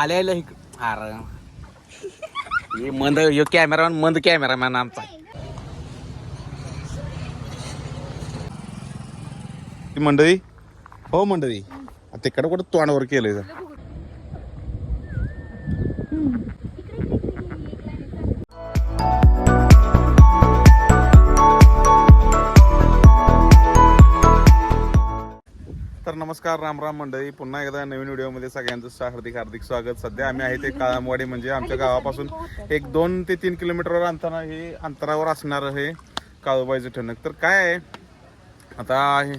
आले आले इक- अरे. हे मंद यो कॅमेरामॅन मंद कॅमेरामॅन आमचा. ती मंडळी? हो मंडळी. तिकडं कुठं तोंडावर केलंय नमस्कार राम राम मंडळी. पुन्हा एकदा नवीन व्हिडिओमध्ये सगळ्यांचं हार्दिक हार्दिक स्वागत. सध्या आम्ही आहे ते काळामवाडी म्हणजे आमच्या गावापासून एक दोन ते तीन किलोमीटरवर अंतरा हे अंतरावर असणार हे काळूबाईचं ठणक. तर काय आहे? आता हे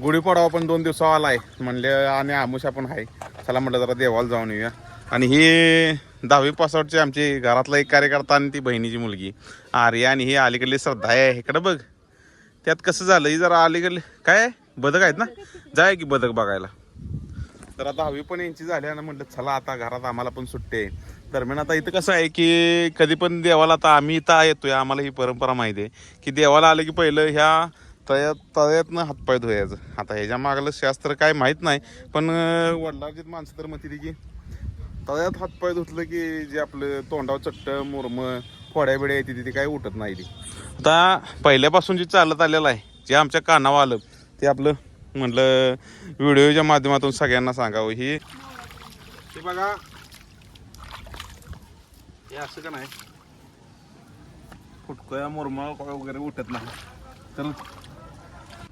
गुढीपाडवा पण दोन दिवसावर आला आहे. म्हणले आणि आमुषा पण आहे. चला म्हटलं जरा देवाला जाऊन येऊया. आणि ही दहावी पासआउटची आमची घरातला एक कार्यकर्ता आणि ती बहिणीची मुलगी आर्या. आणि ही अलीकडली श्रद्धा आहे. इकडं बघ. त्यात कसं झालं? ही जरा अलीकडले काय? बदक आहेत ना? जाय की बदक बघायला. तर आता हवी पण यांची झाली आणि म्हटलं चला आता घरात आम्हाला पण सुट्टी आहे. दरम्यान आता इथं कसं आहे की कधी पण देवाला आता आम्ही इथं येतोय आम्हाला ही परंपरा माहिती आहे की देवाला आलं की पहिलं ह्या तळ्यात तळ्यातनं हातपाय धुयाचं आता ह्याच्या मागलं शास्त्र काय माहीत नाही पण अं, वडिलांची माणसं तर म्हणते की तळ्यात हातपाय धुतलं की जे आपलं तोंडावर चट्ट मुरम फोड्या बिड्या येते तिथे काही उठत नाही ती. आता पहिल्यापासून जे चालत आलेलं आहे जे आमच्या कानावर आलं ते आपलं म्हटलं व्हिडिओच्या माध्यमातून सगळ्यांना सांगावं. ही ते बघा. हे असं का नाही? फुटकोया मुरमळ वगैरे उठत नाही. तर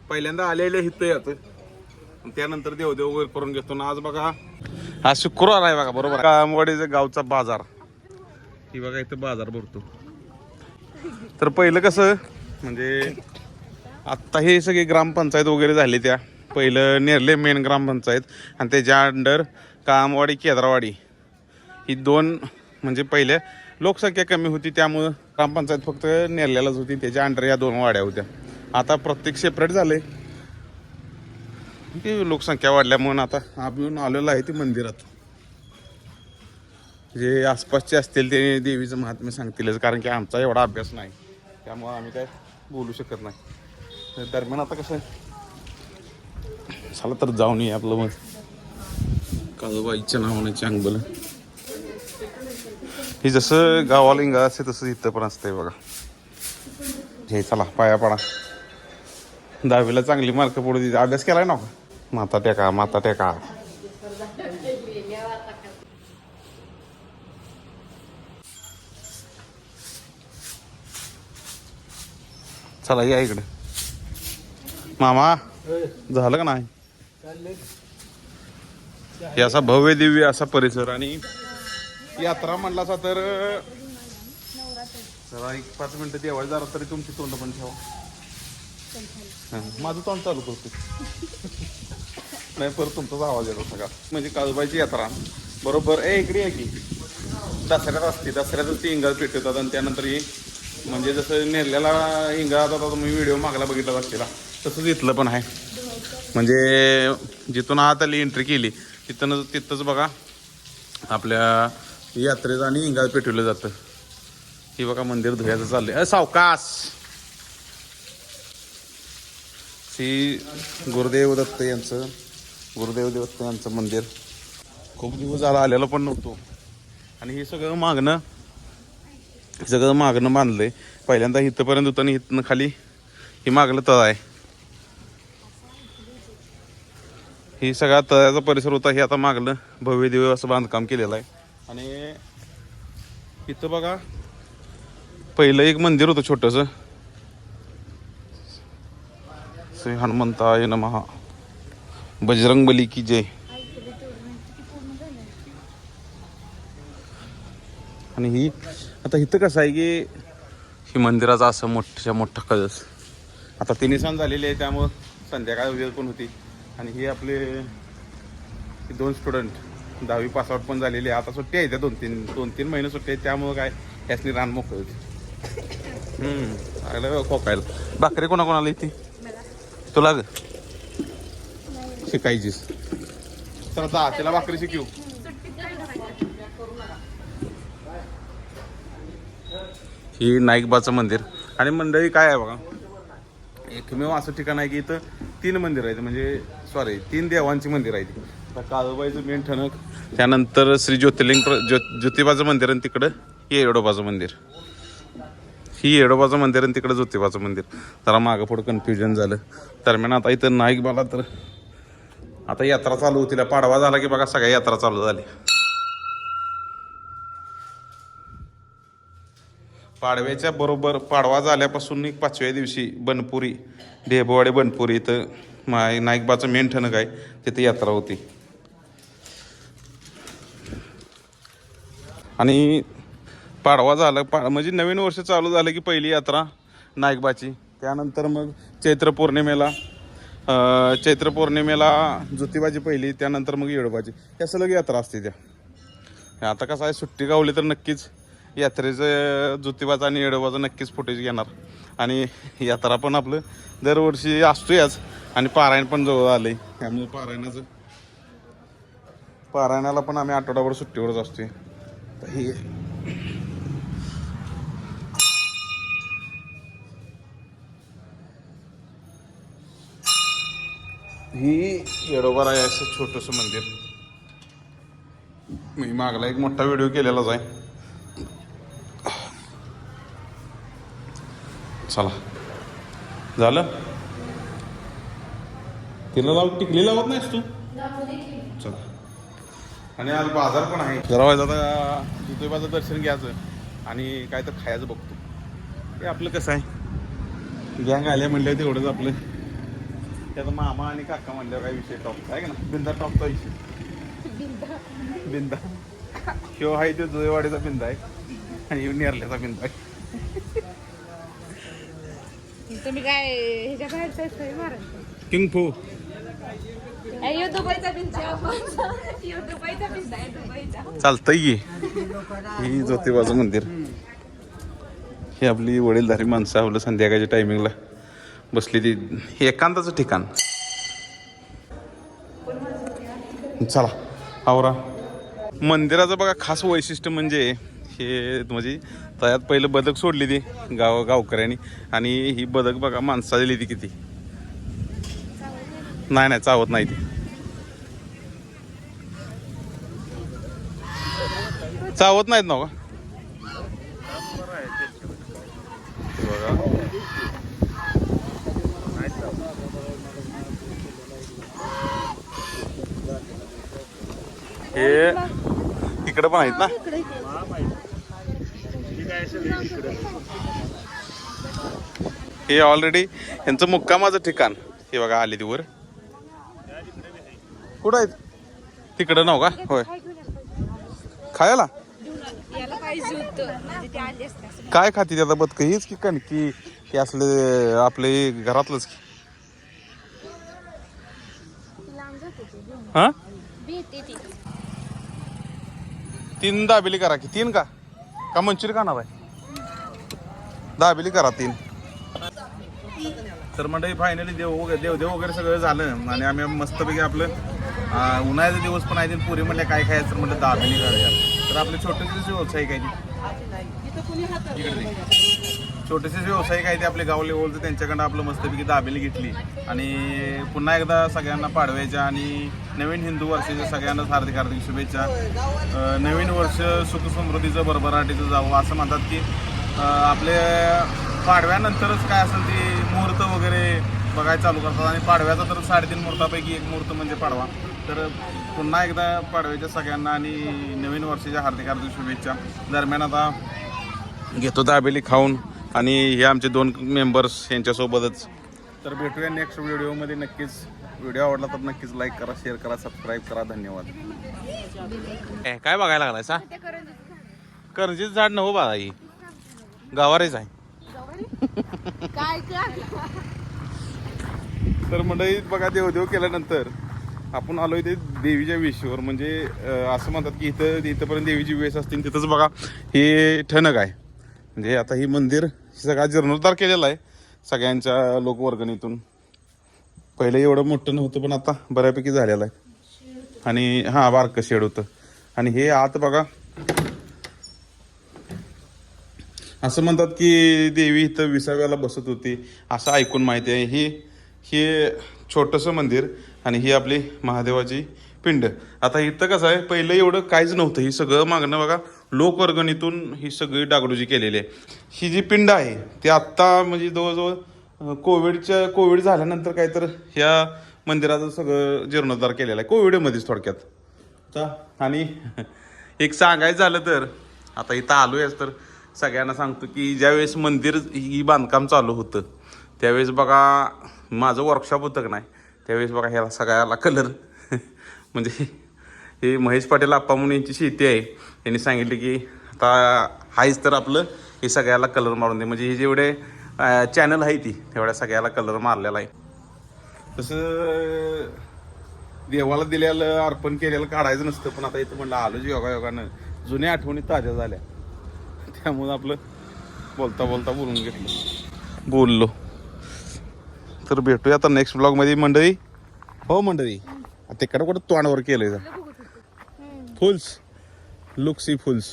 पहिल्यांदा आलेले हिथं येतं त्यानंतर देवदेव वगैरे करून घेतो. ना आज बघा आज शुक्रवार आहे बघा बरोबर. कामवाडीचा गावचा बाजार. ही बघा इथं बाजार भरतो. तर पहिलं कसं म्हणजे आत्ता हे सगळे ग्रामपंचायत वगैरे झाले त्या. पहिलं नेरले मेन ग्रामपंचायत आणि त्याच्या अंडर कामवाडी केद्रावाडी. ही दोन म्हणजे पहिल्या लोकसंख्या कमी होती त्यामुळं ग्रामपंचायत फक्त नेरल्यालाच होती त्याच्या अंडर या दोन वाड्या होत्या. आता प्रत्येक सेपरेट झाले ती लोकसंख्या वाढल्यामुळं आता आपण आलेलो आहे ते मंदिरात. जे आसपासचे असतील ते देवीचं महात्म्य सांगतीलच कारण की आमचा एवढा अभ्यास नाही. त्यामुळं आम्ही काय बोलू शकत नाही. दरम्यान आता कसं आहे? चला तर जाऊन ये आपलं मग. काळूबाईच्या नावाने चांगलं हे जसं गावाला इंगा असते तसं इथं पण असतंय बघा. हे चला पाया पडा. दहावीला चांगली मार्क पडू दिली. अभ्यास केलाय ना? माता टेका माता टेका. चला या इकडे. मामा झालं का नाही? असा भव्य दिव्य असा परिसर आणि यात्रा म्हणलासा तर जरा एक पाच मिनिटं देवाय जरा तरी तुमची तोंड पण ठेवा. माझं तोंड चालू करतो. नाही परत तुमचाच आवाज येतो सगळा. म्हणजे काळूबाईची यात्रा. बरोबर. ए इकडे आहे की. दसऱ्यात असते. दसऱ्यातच ती इंगाज पेटवतात आणि त्यानंतर म्हणजे जसं नेरल्याला इंगा आता तुम्ही व्हिडिओ मागला बघितला असलेला तसंच इथलं पण आहे. म्हणजे जिथून आत आली एंट्री केली तिथं तिथंच बघा आपल्या यात्रेचं आणि इंगाज पेटवलं जातं. ही बघा मंदिर धुयाचं चाललंय. अ सावकास श्री गुरुदेव दत्त यांचं गुरुदेव दत्त यांचं मंदिर. खूप दिवस झाला आलेलं पण नव्हतो. आणि हे सगळं मागणं सगळं मागणं बांधलंय. पहिल्यांदा इथंपर्यंत होतं आणि इथनं खाली हे मागलं तळ आहे ही सगळा तळ्याचा परिसर होता हे आता मागलं. भव्य दिव्य असं बांधकाम केलेलं आहे. आणि इथं बघा पहिलं एक मंदिर होतं छोटंसं. श्री हनुमंताय नमहा बजरंग बली की जय. आणि ही आता इथं कसं आहे की ही मंदिराचा असं मोठ्या मोठा कळस आता तिन्ही सण झालेले आहे त्यामुळं संध्याकाळ वेळ पण होती. आणि हे आपले दोन स्टुडंट दहावी पासआउट पण झालेले आहे. आता सुट्टी आहे त्या दोन तीन दोन तीन महिने सुट्टी आहे त्यामुळं काय यासनी रान मोकळ होती खोकायला. भाकरी कोणाकोणाला येते? तुला ग. शिकायचीस. तर आता त्याला भाकरी शिकू ही नाईकबाचं मंदिर. आणि मंडळी काय आहे बघा? एकमेव असं ठिकाण आहे की इथं तीन मंदिर आहेत म्हणजे सॉरी तीन देवांची मंदिर आहेत. आता काळूबाईचं मेन ठणक. त्यानंतर श्री ज्योतिर्लिंग प्र ज्यो ज्योतिबाचं मंदिर आणि तिकडं हे येडोबाचं मंदिर. ही येडोबाचं मंदिर आणि तिकडं ज्योतिबाचं मंदिर. जरा मागं पुढं कन्फ्युजन झालं. दरम्यान आता इथं नाईक बाला तर आता यात्रा चालू होतील पाडवा झाला की बघा सगळ्या यात्रा चालू झाल्या. पाडव्याच्या बरोबर पाडवा झाल्यापासून एक पाचव्या दिवशी बनपुरी ढेबवाडे बनपुरी इथं माय नाईकबाचं मेन ठणक आहे तिथे यात्रा होती. आणि पाडवा झाला पा म्हणजे नवीन वर्ष चालू झालं की पहिली यात्रा नाईकबाची. त्यानंतर मग चैत्र पौर्णिमेला चैत्र पौर्णिमेला ज्योतिबाची पहिली त्यानंतर मग येडोबाची. या सलग यात्रा असते त्या. आता कसं आहे सुट्टी गावली तर नक्कीच यात्रेचं ज्योतिबाचं आणि येडोबाचं नक्कीच फुटेज घेणार. आणि यात्रा पण आपलं दरवर्षी असतोयाच आणि पारायण पण जवळ आलंय. त्यामुळे पारायणाचं पारायणाला पण आम्ही आठवडाभर सुट्टीवरच असतोय. तर हे ही येडोबा आहे असं छोटंसं मंदिर. मी मागला एक मोठा व्हिडिओ केलेलाच आहे. चला. झालं? तिला लाव टिकली लावत नाहीस तू? चला. आणि आज बाजार पण आहे. जरा आता ज्योतिबाचं दर्शन घ्यायचं आणि काय तर खायचं बघतो. हे आपलं कसं आहे? गँग आल्या म्हणलं तेवढंच आपलं. त्यात मामा आणि काका म्हणल्यावर काय विषय टॉप आहे का ना बिंदा टॉपचा विषय. बिंदा. ह्यो आहे तो जुळेवाडीचा बिंदा आहे. आणि नेरल्याचा बिंदा आहे. तुम्ही काय ह्याच्या बाहेरचा सोय मारा किंग फो. यो दुबईचा पिंचा यो दुबईचा पिंचा आहे दुबईचा. चालतंय की. ही ज्योतिबाचं मंदिर. ही आपली वडीलधारी माणसं आपलं संध्याकाळच्या टायमिंगला बसली ती. हे एकांताचं ठिकाण. चला आवरा. मंदिराचं बघा खास वैशिष्ट्य म्हणजे हे म्हणजे त्यात पहिलं बदक सोडली ती गाव गावकऱ्यांनी. आणि ही बदक बघा माणसा दिली ती किती. नाही नाही चावत नाही ती. चावत नाहीत ना हो का हे बघा हे इकडे पण आहेत ना? हे ऑलरेडी यांचं मुक्कामाचं ठिकाण. हे बघा आले ती वर. कुठं आहेत? तिकडं नाव का? होय. खायला? काय खाती त्याचा बदक हीच की कणकी? हे असले आपले घरातलंच की? हा? तीन दाबेली करा की. तीन का? का मंचुरी खाणार आहे दाबेली करा तीन. तर मंडळी फायनली देव वगैरे देव देव वगैरे सगळं झालं. आणि आम्ही मस्तपैकी आपलं उन्हाळ्याचा उन्हाळ्याचे दिवस पण आहे पुरी म्हणल्या काय खायचं तर म्हणलं दाबेली करूया. तर आपले छोटेसे व्यवसायिक आहे इकडे छोटेसे व्यावसायिक आहे ते आपले गाव लेवलचं त्यांच्याकडनं आपलं मस्तपैकी दाबेली घेतली. आणि पुन्हा एकदा सगळ्यांना पाडव्याच्या आणि नवीन हिंदू वर्षाच्या सगळ्यांनाच हार्दिक हार्दिक शुभेच्छा. नवीन वर्ष सुख समृद्धीचं भरभराटीचं जावं. असं म्हणतात की आपले पाडव्यानंतरच काय असेल ते मुहूर्त वगैरे बघायला चालू करतात. आणि पाडव्याचा तर साडेतीन मुहूर्तापैकी एक मुहूर्त म्हणजे पाडवा. तर पुन्हा एकदा पाडव्याच्या सगळ्यांना आणि नवीन वर्षाच्या हार्दिक हार्दिक शुभेच्छा. दरम्यान आता घेतो दाबेली खाऊन आणि हे आमचे दोन मेंबर्स यांच्यासोबतच. तर भेटूया नेक्स्ट व्हिडिओमध्ये नक्कीच व्हिडिओ आवडला तर नक्कीच लाईक करा शेअर करा सबस्क्राईब करा. धन्यवाद. काय बघायला लागलाय सा. करंजीच झाड नव्ह बाळा ही. गावारेच आहे. काय काय तर मंडळी बघा देवदेव केल्यानंतर आपण आलोय ते देवीच्या वेशीवर. म्हणजे असं म्हणतात की इथं इथंपर्यंत देवीची वेश असते आणि तिथंच बघा हे ठणक आहे. म्हणजे आता ही मंदिर सगळा जीर्णोद्धार केलेला आहे सगळ्यांच्या लोकवर्गणीतून. पहिले एवढं मोठं नव्हतं पण आता बऱ्यापैकी झालेलं आहे. आणि हां बारकं शेड होतं. आणि हे आत बघा असं म्हणतात की देवी इथं विसाव्याला बसत होती असं ऐकून माहिती आहे. ही हे छोटंसं मंदिर आणि ही आपली महादेवाची पिंड. आता इथं कसं आहे पहिलं एवढं काहीच नव्हतं. ही सगळं मागणं बघा लोकवर्गणीतून ही सगळी डागडुजी केलेली आहे. ही जी पिंड आहे ती आत्ता म्हणजे जवळजवळ कोविडच्या कोविड झाल्यानंतर काय तर ह्या मंदिराचं सगळं जीर्णोद्धार केलेला आहे. कोविडमध्येच थोडक्यात. आणि एक सांगायचं झालं तर आता इथं आलो आहेस तर सगळ्यांना सांगतो की ज्यावेळेस मंदिर ही बांधकाम चालू होतं त्यावेळेस बघा माझं वर्कशॉप होतं का नाही त्यावेळेस बघा ह्याला सगळ्याला कलर म्हणजे हे महेश पाटील आप्पा म्हणून यांची शेती आहे. यांनी सांगितले की आता हायच तर आपलं हे सगळ्याला कलर मारून दे. म्हणजे हे जेवढे चॅनल आहे ती तेवढ्या सगळ्याला कलर मारलेला आहे. तसं देवाला दिलेलं अर्पण केलेलं काढायचं नसतं पण आता इथं म्हणलं आलो योगा योगानं जुन्या आठवणी ताज्या झाल्या. त्यामुळं आपलं बोलता बोलता बोलून घेतलं. बोललो. तर भेटूया आता नेक्स्ट ब्लॉगमध्ये मंडळी. हो मंडळी. तिकडं कुठं तोंडावर केलंय जा fools look see fools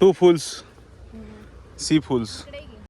to fools see fools